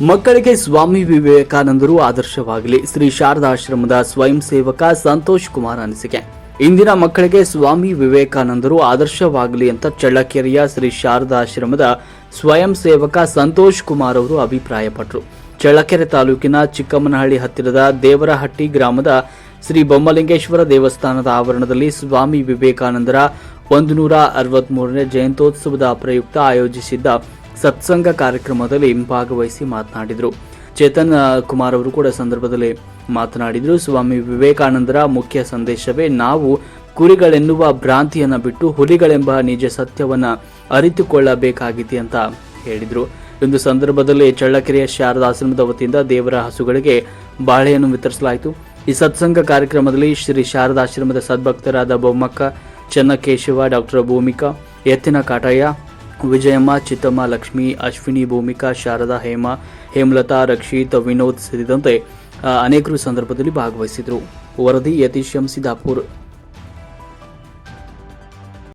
ಮಕ್ಕಳಿಗೆ ಸ್ವಾಮಿ ವಿವೇಕಾನಂದರು ಆದರ್ಶವಾಗಲಿ. ಶ್ರೀ ಶಾರದಾಶ್ರಮದ ಸ್ವಯಂ ಸೇವಕ ಸಂತೋಷ್ ಕುಮಾರ್ ಅನಿಸಿಕೆ. ಇಂದಿನ ಮಕ್ಕಳಿಗೆ ಸ್ವಾಮಿ ವಿವೇಕಾನಂದರು ಆದರ್ಶವಾಗಲಿ ಅಂತ ಚಳ್ಳಕೆರೆಯ ಶ್ರೀ ಶಾರದಾಶ್ರಮದ ಸ್ವಯಂ ಸೇವಕ ಸಂತೋಷ್ ಕುಮಾರ್ ಅವರು ಅಭಿಪ್ರಾಯಪಟ್ಟರು ಚಳ್ಳಕೆರೆ ತಾಲೂಕಿನ ಚಿಕ್ಕಮ್ಮನಹಳ್ಳಿ ಹತ್ತಿರದ ದೇವರಹಟ್ಟಿ ಗ್ರಾಮದ ಶ್ರೀ ಬೊಮ್ಮಲಿಂಗೇಶ್ವರ ದೇವಸ್ಥಾನದ ಆವರಣದಲ್ಲಿ ಸ್ವಾಮಿ ವಿವೇಕಾನಂದರ ಒಂದು ನೂರ ಅರವತ್ಮೂರನೇ ಜಯಂತ್ಯೋತ್ಸವದ ಪ್ರಯುಕ್ತ ಆಯೋಜಿಸಿದ್ದ ಸತ್ಸಂಗ ಕಾರ್ಯಕ್ರಮದಲ್ಲಿ ಭಾಗವಹಿಸಿ ಮಾತನಾಡಿದರು. ಚೇತನ್ ಕುಮಾರ್ ಅವರು ಕೂಡ ಸಂದರ್ಭದಲ್ಲಿ ಮಾತನಾಡಿದರು. ಸ್ವಾಮಿ ವಿವೇಕಾನಂದರ ಮುಖ್ಯ ಸಂದೇಶವೇ ನಾವು ಕುರಿಗಳೆನ್ನುವ ಭ್ರಾಂತಿಯನ್ನು ಬಿಟ್ಟು ಹುಲಿಗಳೆಂಬ ನಿಜ ಸತ್ಯವನ್ನ ಅರಿತುಕೊಳ್ಳಬೇಕಾಗಿದೆ ಅಂತ ಹೇಳಿದರು. ಒಂದು ಸಂದರ್ಭದಲ್ಲಿ ಚಳ್ಳಕೆರೆಯ ಶಾರದಾಶ್ರಮದ ವತಿಯಿಂದ ದೇವರ ಹಸುಗಳಿಗೆ ಬಾಳೆಯನ್ನು ವಿತರಿಸಲಾಯಿತು. ಈ ಸತ್ಸಂಗ ಕಾರ್ಯಕ್ರಮದಲ್ಲಿ ಶ್ರೀ ಶಾರದಾಶ್ರಮದ ಸದ್ಭಕ್ತರಾದ ಬೊಮ್ಮಕ್ಕ, ಚನ್ನಕೇಶವ, ಡಾಕ್ಟರ್ ಭೂಮಿಕಾ ಎತ್ತಿನ ಕಾಟಯ್ಯ ವಿಜಯಮ್ಮ, ಚಿತ್ತಮ್ಮ, ಲಕ್ಷ್ಮಿ, ಅಶ್ವಿನಿ, ಭೂಮಿಕಾ, ಶಾರದಾ, ಹೇಮ, ಹೇಮಲತಾ, ರಕ್ಷಿತ್, ವಿನೋದ್ ಸೇರಿದಂತೆ ಅನೇಕರು ಸಂದರ್ಭದಲ್ಲಿ ಭಾಗವಹಿಸಿದರು. ವರದಿ ಯತೀಶ್ ಎಂ. ಸಿದ್ದಾಪುರ್.